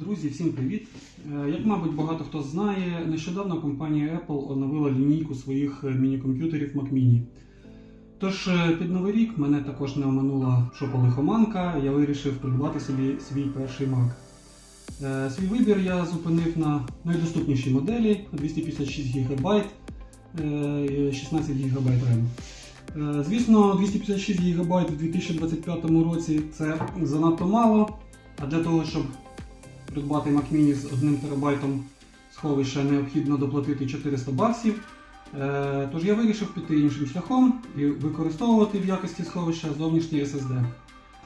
Друзі, всім привіт! Е, Як, мабуть, багато хто знає, нещодавно компанія Apple оновила лінійку своїх е, міні-комп'ютерів Mac Mini. Тож е, під новий рік мене також не оминула шопа-лихоманка, я вирішив придбати собі свій перший Mac. Свій вибір я зупинив на найдоступнішій моделі 256 ГБ, 16 ГБ RAM. Звісно, 256 ГБ у 2025 році це занадто мало, а для того, щоб придбати Mac Mini з 1 терабайтом сховища необхідно доплатити 400 баксів. Е, Тож я вирішив піти іншим шляхом і використовувати в якості сховища зовнішній SSD.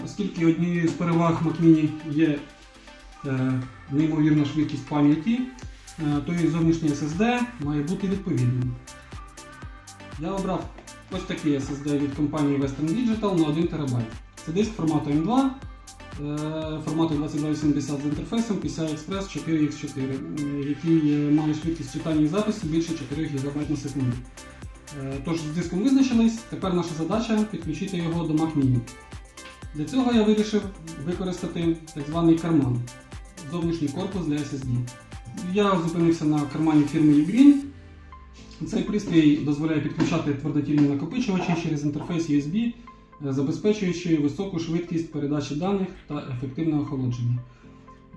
Оскільки однією з переваг Mac Mini є е, неймовірна швидкість пам'яті, е, то і зовнішній SSD має бути відповідним. Я обрав ось такий SSD від компанії Western Digital на 1 ТБ. Це диск формату M2 е, формату 2280 з інтерфейсом PCI Express 4x4, е, який е, має швидкість читання і запису більше 4 ГБ на секунду. Е, Тож з диском визначились, тепер наша задача підключити його до Mac Mini. Для цього я вирішив використати так званий карман, зовнішній корпус для SSD. Я зупинився на кармані фірми Ugreen. Цей пристрій дозволяє підключати твердотільні накопичувачі через інтерфейс USB, е, забезпечуючи високу швидкість передачі даних та ефективне охолодження.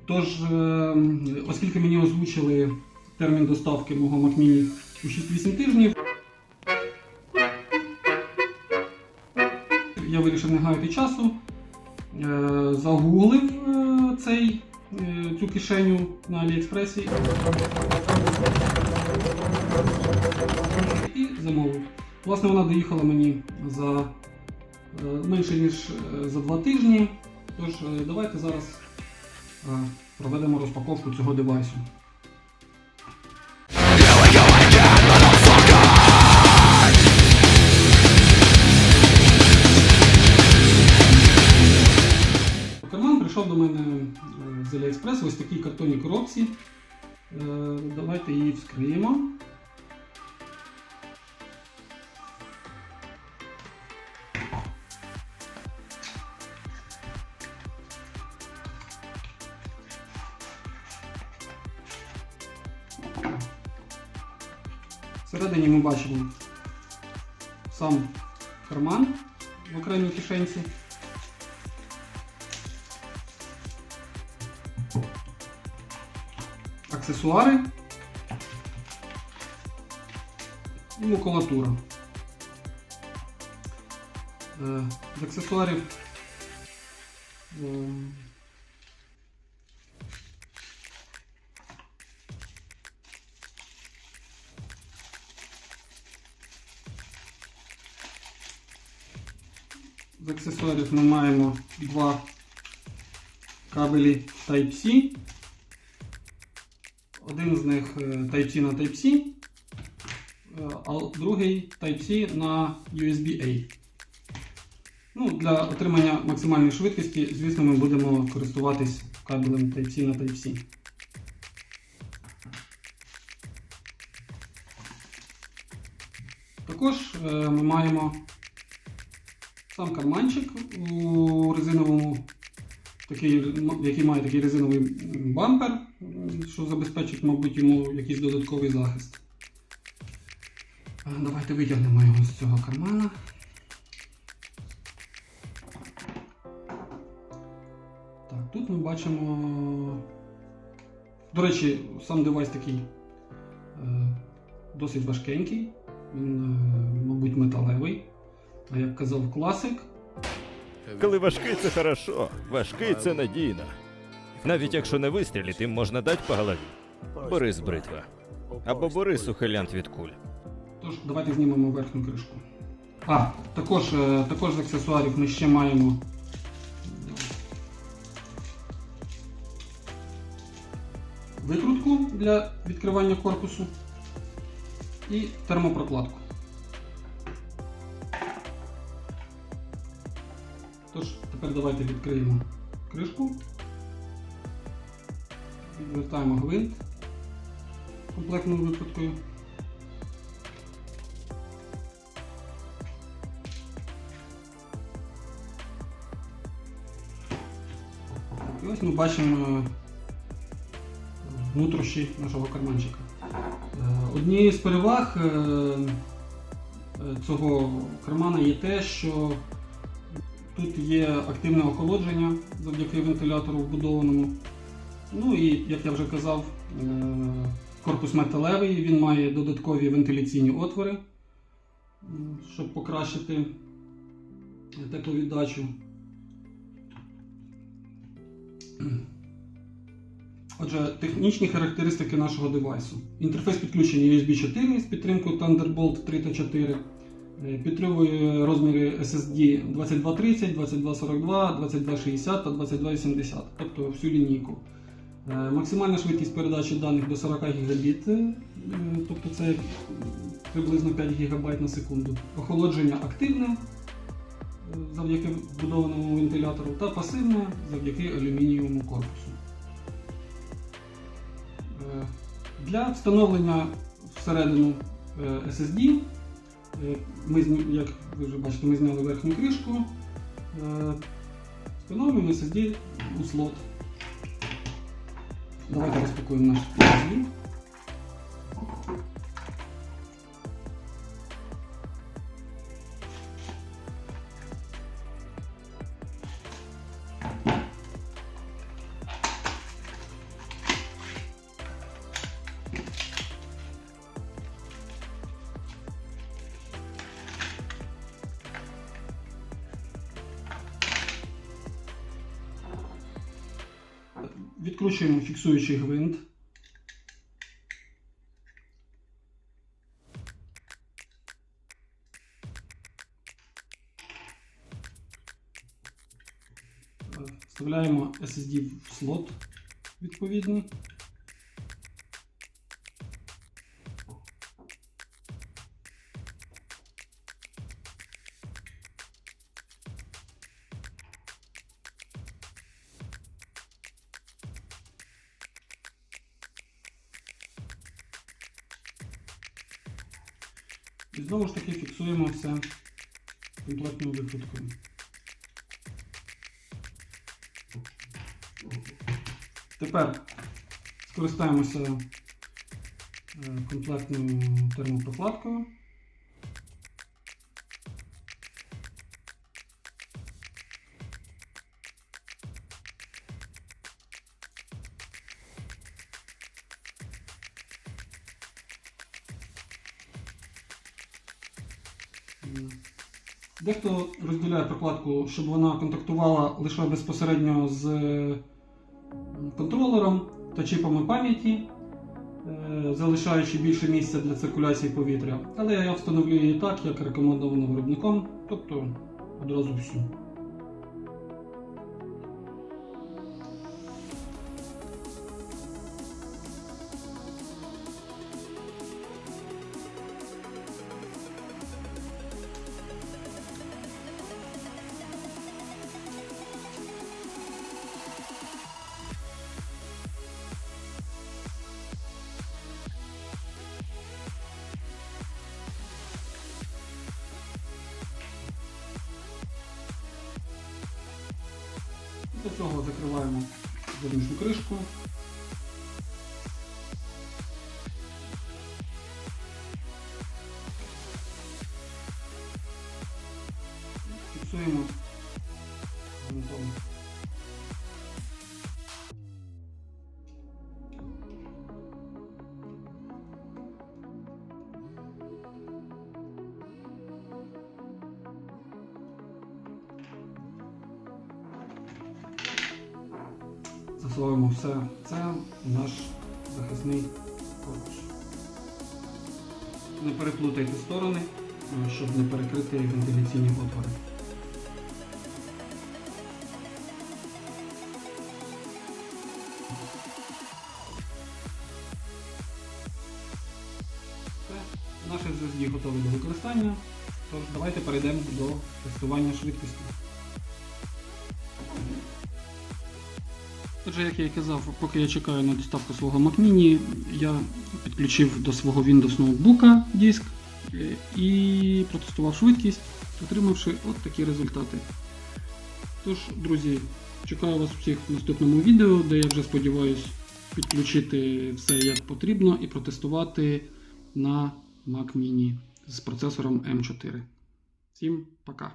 Тож, е, оскільки мені озвучили термін доставки мого Mini у 6-8 тижнів, я вирішив не гаяти часу, е, загуглив е, цей, цю кишеню на Аліекспресі і замовив. Власне, вона доїхала мені за менше ніж е, за два тижні. Тож е, давайте зараз е, проведемо розпаковку цього девайсу. Карман прийшов до мене е, з AliExpress ось такій картонній коробці. Е, Давайте її вскриємо. Всередині ми бачимо сам карман в окремій кишенці. Аксесуари і макулатура. Е, З аксесуарів З аксесуарів ми маємо два кабелі Type-C. Один з них е, Type-C на Type-C, е, а другий Type-C на USB-A. Ну, для отримання максимальної швидкості, звісно, ми будемо користуватись кабелем Type-C на Type-C. Також е, ми маємо сам карманчик у резиновому, такий, який має такий резиновий бампер, що забезпечить, мабуть, йому якийсь додатковий захист. Давайте витягнемо його з цього кармана. Так, тут ми бачимо. До речі, сам девайс такий е, досить важкенький. Він, е, мабуть, металевий. А як казав класик, Коли важкий це хорошо, важкий це надійно. Навіть якщо не вистрілити, можна дати по голові. Борис бритва. Або Борис ухилянт від куль. Тож, давайте знімемо верхню кришку. А, також, е, також з аксесуарів ми ще маємо. Викрутку для відкривання корпусу і термопрокладку. Тепер давайте відкриємо кришку. Відвертаємо гвинт комплектною викруткою. І ось ми бачимо нутрощі нашого карманчика. Е, Однією з переваг е, е, цього кармана є те, що тут є активне охолодження завдяки вентилятору вбудованому. Ну і, як я вже казав, е, корпус металевий, він має додаткові вентиляційні отвори, щоб покращити тепловіддачу. Отже, технічні характеристики нашого девайсу. Інтерфейс підключення USB 4 з підтримкою Thunderbolt 3 та 4. Е, Підтримує розміри SSD 2230, 2242, 2260 та 2280, тобто всю лінійку. Е, Максимальна швидкість передачі даних до 40 Гбіт, е, тобто це приблизно 5 ГБ на секунду. Охолодження активне завдяки вбудованому вентилятору та пасивне завдяки алюмінієвому корпусу. Для встановлення всередину SSD, ми, як ви вже бачите, ми зняли верхню кришку, е, встановлюємо SSD у слот. Давайте розпакуємо наш SSD. Відкручуємо фіксуючий гвинт. Е, Вставляємо SSD в слот відповідний. І знову ж таки фіксуємо все комплектною викруткою. Тепер скористаємося е, комплектною термопрокладкою. Дехто розділяє прокладку, щоб вона контактувала лише безпосередньо з е, контролером та чіпами пам'яті, е, залишаючи більше місця для циркуляції повітря. Але я встановлюю її так, як рекомендовано виробником, тобто одразу всю. До цього закриваємо зовнішню кришку. Фіксуємо гвинтом. Засовуємо все це наш захисний корпус. Не переплутайте сторони, е, щоб не перекрити вентиляційні отвори. Все, наш SSD готовий до використання. Тож давайте перейдемо до тестування швидкості. Отже, як я казав, поки я чекаю на доставку свого Mac Mini, я підключив до свого Windows ноутбука диск е, і протестував швидкість, отримавши от такі результати. Тож, друзі, чекаю вас всіх в наступному відео, де я вже сподіваюся підключити все як потрібно і протестувати на Mac Mini з процесором M4. Всім пока!